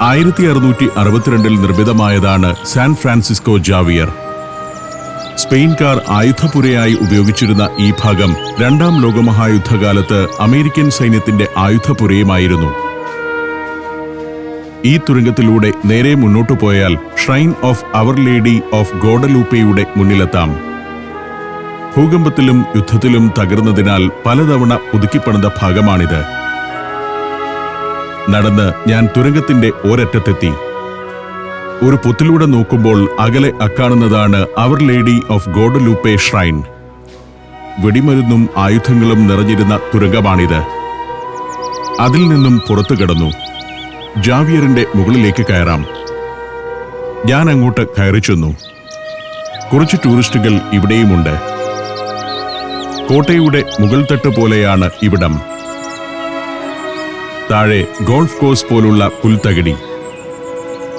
ആയിരത്തി അറുന്നൂറ്റി അറുപത്തിരണ്ടിൽ നിർമ്മിതമായതാണ് സാൻ ഫ്രാൻസിസ്കോ ജാവിയർ. സ്പെയിൻകാർ ആയുധപുരയായി ഉപയോഗിച്ചിരുന്ന ഈ ഭാഗം രണ്ടാം ലോകമഹായുദ്ധകാലത്ത് അമേരിക്കൻ സൈന്യത്തിന്റെ ആയുധപുരയുമായിരുന്നു ഈ തുരങ്കത്തിലൂടെ നേരെ മുന്നോട്ടു പോയാൽ shrine of our lady of ഗോഡലൂപ്പയുടെ മുന്നിലെത്താം. ഭൂകമ്പത്തിലും യുദ്ധത്തിലും തകർന്നതിനാൽ പലതവണ പുതുക്കിപ്പണിത ഭാഗമാണിത്. നടന്ന് ഞാൻ തുരങ്കത്തിന്റെ ഒരറ്റത്തെത്തി. ഒരു പൊത്തിലൂടെ നോക്കുമ്പോൾ അകലെ അക്കാണുന്നതാണ് our lady of Guadalupe shrine വെടിമരുന്നും ആയുധങ്ങളും നിറഞ്ഞിരുന്ന തുരങ്കമാണിത്. അതിൽ നിന്നും പുറത്തു കിടന്നു. ജാവിയറിന്റെ മുകളിലേക്ക് കയറാം. ഞാൻ അങ്ങോട്ട് കയറി ചെന്നു. കുറച്ച് ടൂറിസ്റ്റുകൾ ഇവിടെയുമുണ്ട്. കോട്ടയുടെ മുകൾ തട്ട് പോലെയാണ് ഇവിടം. താഴെ ഗോൾഫ് കോഴ്സ് പോലുള്ള പുൽത്തകിടി.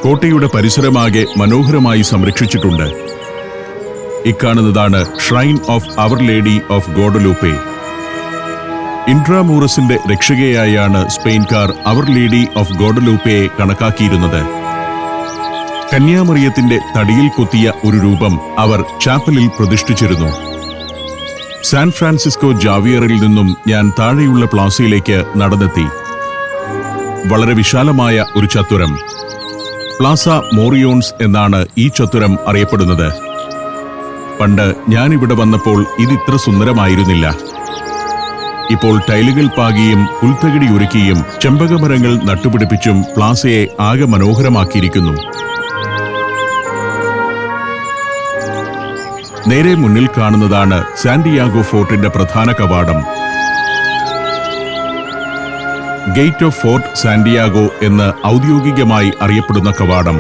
കോട്ടയുടെ പരിസരമാകെ മനോഹരമായി സംരക്ഷിച്ചിട്ടുണ്ട്. ഇക്കാണുന്നതാണ് shrine of our lady of Guadalupe ഇൻട്രാമൂറസിന്റെ രക്ഷകയായാണ് സ്പെയിൻകാർ അവർ ലേഡി ഓഫ് ഗോഡലൂപ്പയെ കണക്കാക്കിയിരുന്നത്. കന്യാമറിയത്തിന്റെ തടിയിൽ കൊത്തിയ ഒരു രൂപം അവർ ചാപ്പലിൽ പ്രതിഷ്ഠിച്ചിരുന്നു. സാൻ ഫ്രാൻസിസ്കോ ജാവിയറിൽ നിന്നും ഞാൻ താഴെയുള്ള പ്ലാസയിലേക്ക് നടന്നെത്തി. വളരെ വിശാലമായ ഒരു ചത്തുരം പ്ലാസ മോറിയോൺസ് എന്നാണ് ഈ ചത്തുരം അറിയപ്പെടുന്നത്. പണ്ട് ഞാനിവിടെ വന്നപ്പോൾ ഇതിത്ര സുന്ദരമായിരുന്നില്ല. ഇപ്പോൾ ടൈലുകൾ പാകിയും പുൽത്തകിടി ഒരുക്കിയും ചെമ്പകമരങ്ങൾ നട്ടുപിടിപ്പിച്ചും പ്ലാസയെ ആകെ മനോഹരമാക്കിയിരിക്കുന്നു. നേരെ മുന്നിൽ കാണുന്നതാണ് സാന്റിയാഗോ ഫോർട്ടിന്റെ പ്രധാന കവാടം. ഗേറ്റ് ഓഫ് ഫോർട്ട് സാന്റിയാഗോ എന്ന് ഔദ്യോഗികമായി അറിയപ്പെടുന്ന കവാടം.